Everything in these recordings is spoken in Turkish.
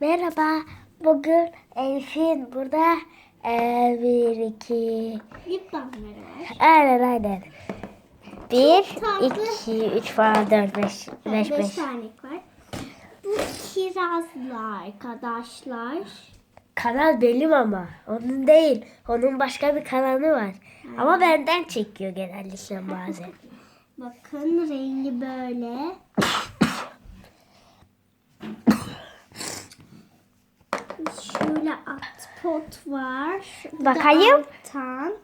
Merhaba. Bugün Elif'in burada eee, bir, iki... Lip balmları var. Aynen aynen. Bir, iki, üç falan, dört, beş, beş, Beş, beş. tane var. Bu kirazlı arkadaşlar. Kanal benim ama. Onun değil. Onun başka bir kanalı var. Ama benden çekiyor genellikle bazen. Bakın rengi böyle. Şöyle alt pot var. Bu da Bakayım. Alttan.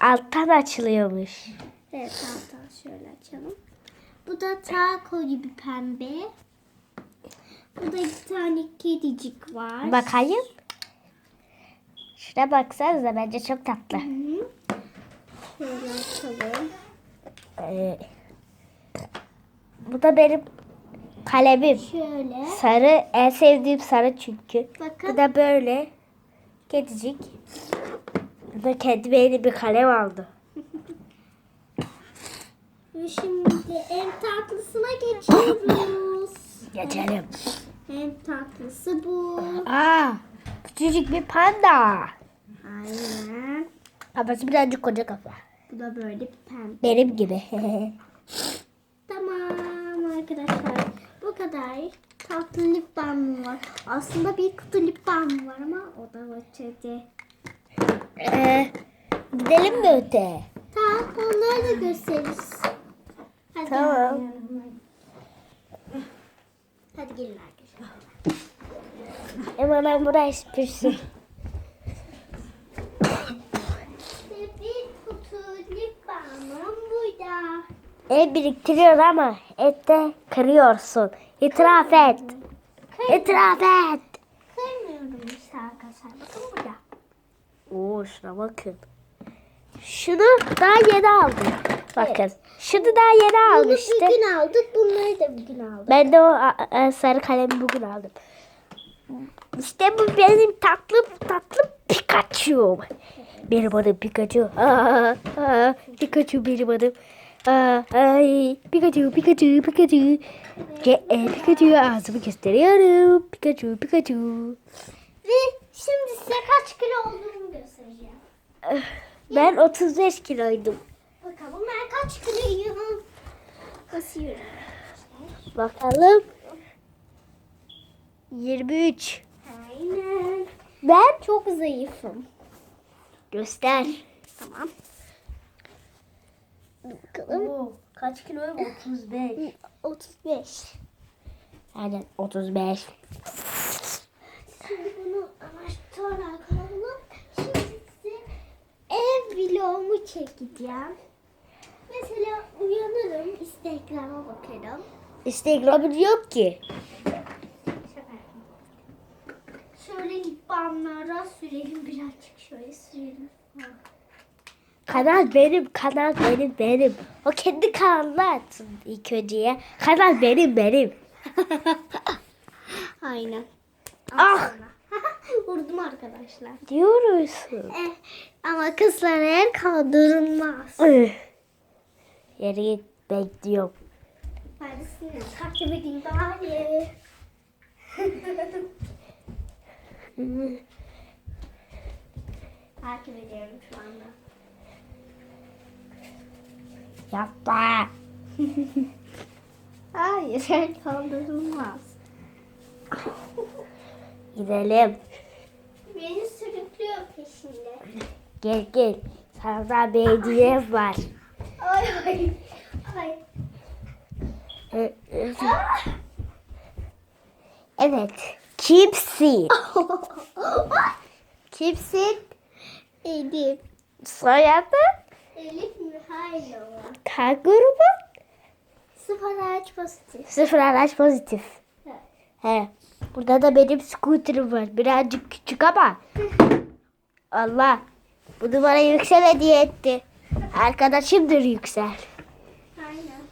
Alttan açılıyormuş. Evet alttan şöyle açalım. Bu da taco gibi pembe. Bu da iki tane kedicik var. Bakayım. Şuna baksanıza bence çok tatlı. Hı. Şöyle açalım. Ee, bu da benim kalemim. Şöyle. Sarı en sevdiğim sarı çünkü. Bu Bakın. da böyle kedicik. Bu kendime yeni bir kalem aldı. Ve şimdi en tatlısına geçiyoruz. Geçelim. En tatlısı bu. Aa, küçücük bir panda. Aynen. Kafası birazcık koca kafa. Bu da böyle bir pembe. Benim gibi. Tamam arkadaşlar. Bu kadar tatlı lip balmım var. Aslında bir kutu lip balmım var ama o da ötede. ee, gidelim mi öte? Tamam onları da gösteririz. Hadi Tamam. gelin. Hadi gelin arkadaşlar. Hemen buraya süpürsün. Bir kutu lip balmım burada. El biriktiriyor ama ette kırıyorsun. İtiraf et. İtiraf et. Kırmıyorum işte arkadaşlar. Bakın burada. Oo şuna bakın. Şunu daha yeni aldım. Bakın. Şunu daha yeni Bunu almıştım. bugün aldık. Bunları da bugün aldık. Ben de o a- sarı kalemi bugün aldım. İşte bu benim tatlı tatlı Pikachu. Benim adım Pikachu. Aa, aa, Pikachu benim adım. Aa, ay, Pikachu, Pikachu, Pikachu. Ce, e, ağzımı gösteriyorum. Pikachu, Pikachu. Ve şimdi size kaç kilo olduğumu göstereceğim. Ben 35 kiloydum. Bakalım ben kaç kiloyum. Basıyorum. Bakalım. 23. Aynen. Ben Çok zayıfım. göster. Tamam. Bakalım. kaç kiloyum? 35. 35. Aynen 35. Şimdi bunu anahtarla koyalım. Şimdi size ev vlogumu çekeceğim. Mesela uyanırım, Instagram'a bakarım. Instagram'ın yok ki. Şöyle lip balmlara sürelim birazcık şöyle sürelim. Ha. Kanal benim, kanal benim, benim. O kendi kanalını açsın ilk önce ya. Kanal benim, benim. Aynen. Ah! Vurdum arkadaşlar. Diyorsun. Eh, ama kızlar el kaldırılmaz. Üh. Yere git bekliyorum. Sizi takip edeyim bari. takip ediyorum şu anda. Yapma. Hayır kaldırılmaz. Gidelim. Beni sürüklüyor peşinde. Gel gel. Sana da bir hediyem var. Ay ay. Ay. Evet. Kimsin? Kimsin? Elif. Soyadı? Elif Mihailova. Kan grubu? Sıfır ağaç pozitif. Sıfır araç pozitif. Evet. He. Burada da benim scooter'ım var. Birazcık küçük ama. Allah. Bunu bana Yüksel hediye etti. Arkadaşımdır Yüksel. Aynen.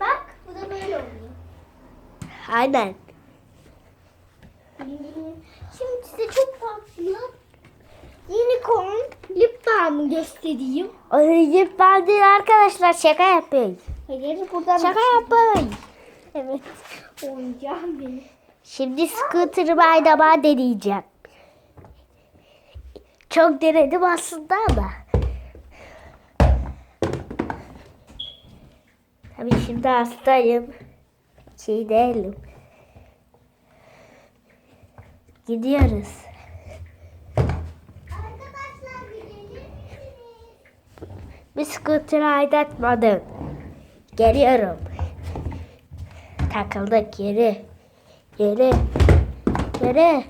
Bak bu da böyle oluyor. Aynen. Şimdi size çok tatlı unicorn lip balmı göstereyim. O yüzden ben değil arkadaşlar şaka yapayım. Hayır buradan Şaka yapayım. Evet. Oyuncağım benim. Şimdi scooter'ımı aynama deneyeceğim. Çok denedim aslında ama. Tabii şimdi hastayım. Şey değilim. Gidiyoruz. Arkadaşlar bir gelir misiniz? Bir scooter. Geliyorum. Takıldık yere. Yere. Yere.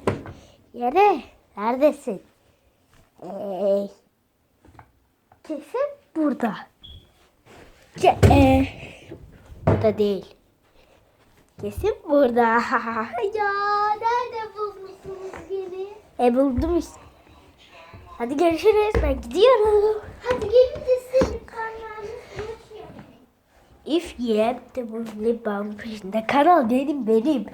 Yere. Neredesin? Hey. Kesin burada. Ce- e, burada değil. Kesin burada. Ya nerede bulmuşsunuz beni? e buldum işte. Hadi görüşürüz. Ben gidiyorum. Hadi gelin de yaşıyor. If yep de bu liban peşinde. Kanal benim benim.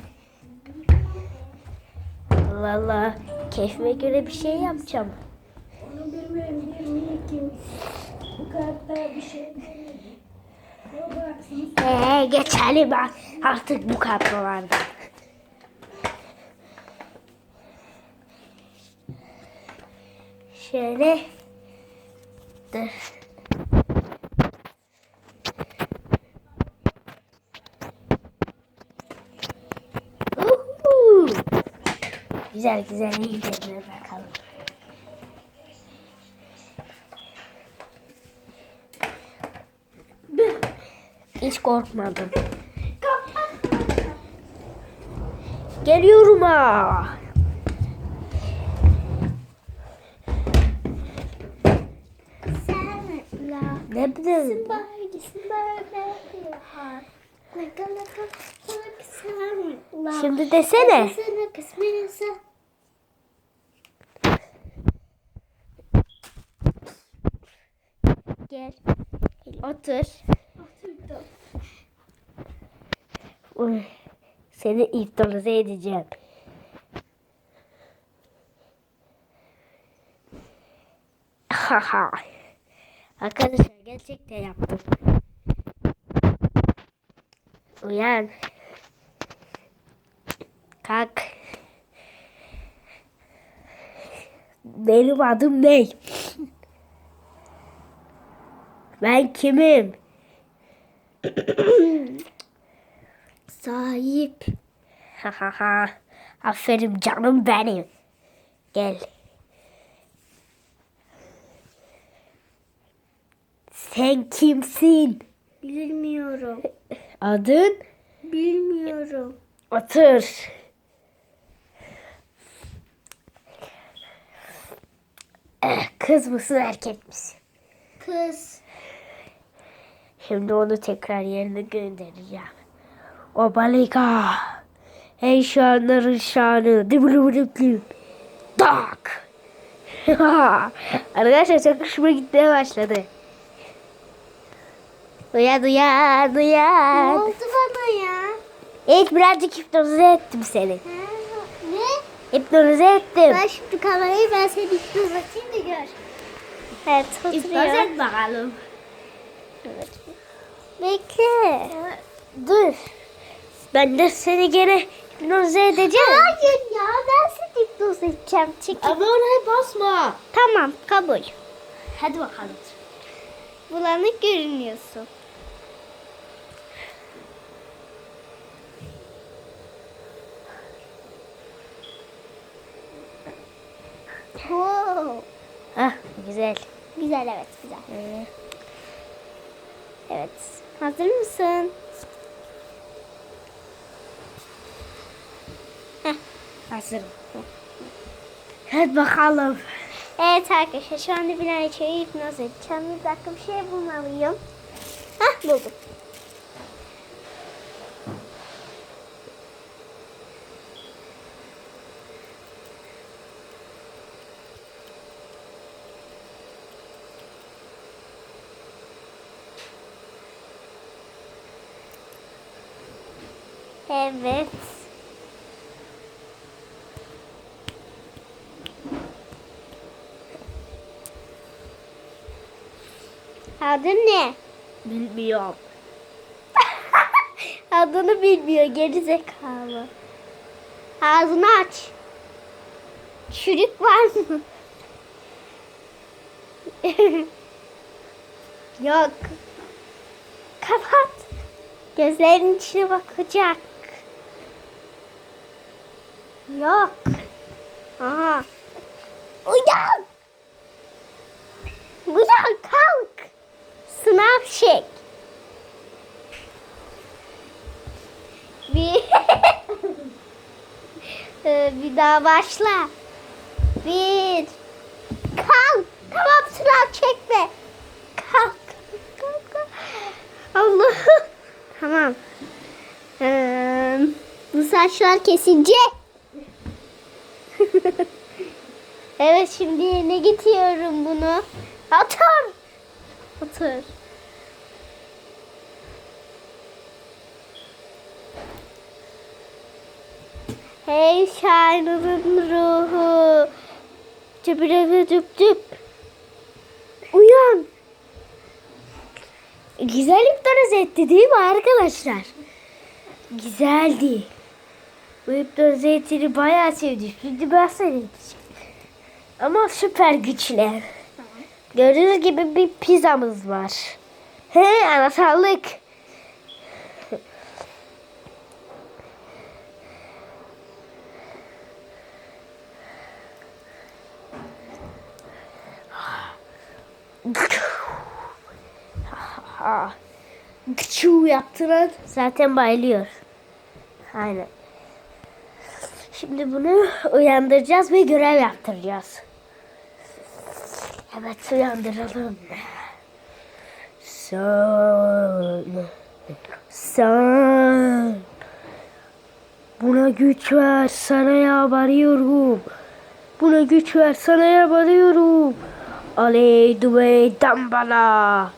Allah. Keyfime göre bir şey yapacağım. Onu bilmiyorum, bilmiyorum. Bu kadar bir şey Bıraksın. Ee, geçelim artık bu kadrolarda. Şöyle. Dur. Uhu. Güzel güzel iyi gidelim bakalım. Hiç korkmadım. Geliyorum ha. Sen la. Ne bileyim. Bahçesin böyle. Laka laka laka sen la. Şimdi desene. Gel. Otur. Oturdum. Uy, Seni iftirize edeceğim. Haha. Arkadaşlar gerçekten yaptım. Uyan. Kalk. Benim adım ne? Ben kimim? Sahip. Ha ha. Aferin canım benim. Gel. Sen kimsin? Bilmiyorum. Adın? Bilmiyorum. Otur. Eh, Kız mısın erkek misin? Kız. Şimdi onu tekrar yerine göndereceğim. O balika. Ey şanların şanı. Tak. Arkadaşlar çok hoşuma gitmeye başladı. Uyan uyan Ne uyan. oldu bana ya? Hiç birazcık hipnotize ettim seni. Ha, Ne? Hipnotize ettim. Ben şimdi kamerayı ben seni iptal atayım da gör. Evet Hipnotize et bakalım. Evet. Bekle. Dur. Ben de seni gene hipnotize edeceğim. Hayır ya ben seni iptal edeceğim. Çekil. Ama oraya basma. Tamam kabul. Hadi bakalım. Bulanık görünüyorsun. Wow. Hah güzel. Güzel evet güzel. Ee, Evet. Hazır mısın? hazırım. Hadi bakalım. Evet arkadaşlar şu anda Ayça'yı hipnoz edeceğim. Bir dakika bir şey bulmalıyım. Hah buldum. Evet. Adın ne? Bilmiyorum. Adını bilmiyor geri zekalı. Ağzını aç. Çürük var mı? Yok. Kapat. Gözlerinin içine bakacak. Yok. Aha. Uyan. Uyan kalk. Sınav çek. Bir. Ee, bir daha başla. Bir. Kalk. Tamam sınav çekme. Kalk. Kalk. kalk. Allah. Tamam. Ee, bu saçlar kesilecek. Evet şimdi yerine getiriyorum bunu. Otur. Otur. Hey Şahin'in ruhu. Cübüle cüp cüp. Uyan. Güzel iftar etti değil mi arkadaşlar? Güzeldi. Bu iftar zeytini bayağı sevdim. Şimdi ben seyredeceğim. Ama süper güçler. Gördüğünüz gibi bir pizzamız var. He anahtarlık. Gıçuu yaptıran zaten bayılıyor. Aynen. Şimdi bunu uyandıracağız ve görev yaptıracağız. Evet uyandıralım. Sen. Sen. Buna güç ver sana yalvarıyorum. Buna güç ver sana yalvarıyorum. Aley duve dambala.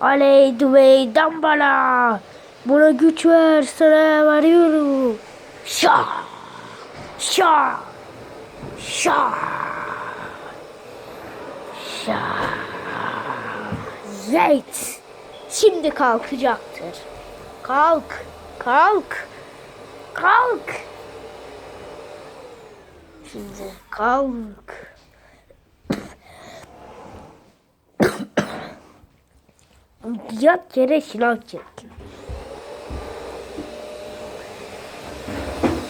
Aley duve dambala. Buna güç ver sana yalvarıyorum. Şah. Şah. Şah. Şah. Zeyt. Şimdi kalkacaktır. Kalk. Kalk. Kalk. Şimdi kalk. Yat yere şınav çek.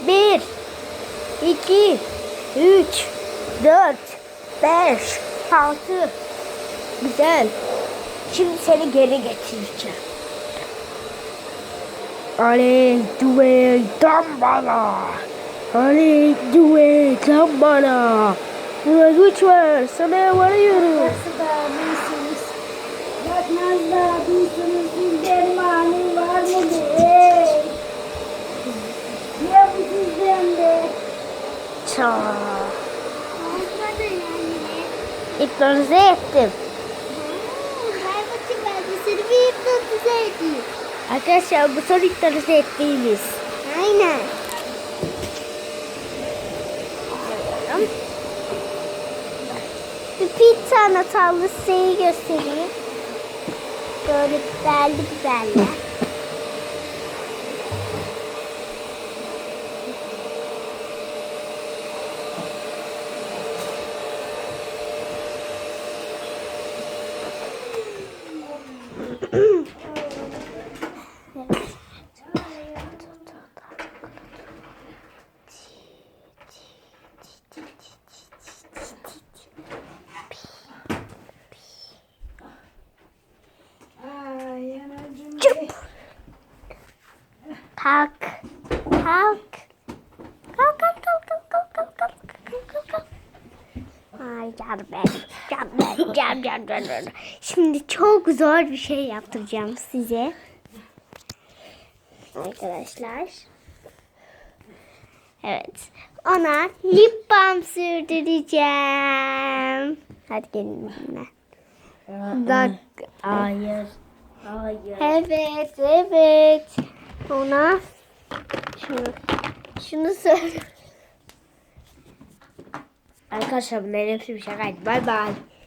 Bir, 2, 3, 4, 5, 6. Güzel. Şimdi seni geri getireceğim. Ali Due Dambala. Ali Due Dambala. Buna güç ver. Sana varıyoruz. Bakmazlar, dursunuz, dermanı var mı diye. Çaa. İplanize ettim. Arkadaşlar bu son iplanize ettiğimiz. Aynen. Bir tane tatlı şeyi göstereyim. Böyle biberli biberler. Çok zor bir şey yaptıracağım size. Arkadaşlar. Evet. Ona lip balm sürdüreceğim. Hadi gelin benimle. Bak. Hayır. Hayır. Evet, evet. Ona şunu şunu söyle. Arkadaşlar bunların hepsi bir şakaydı. Bay bay.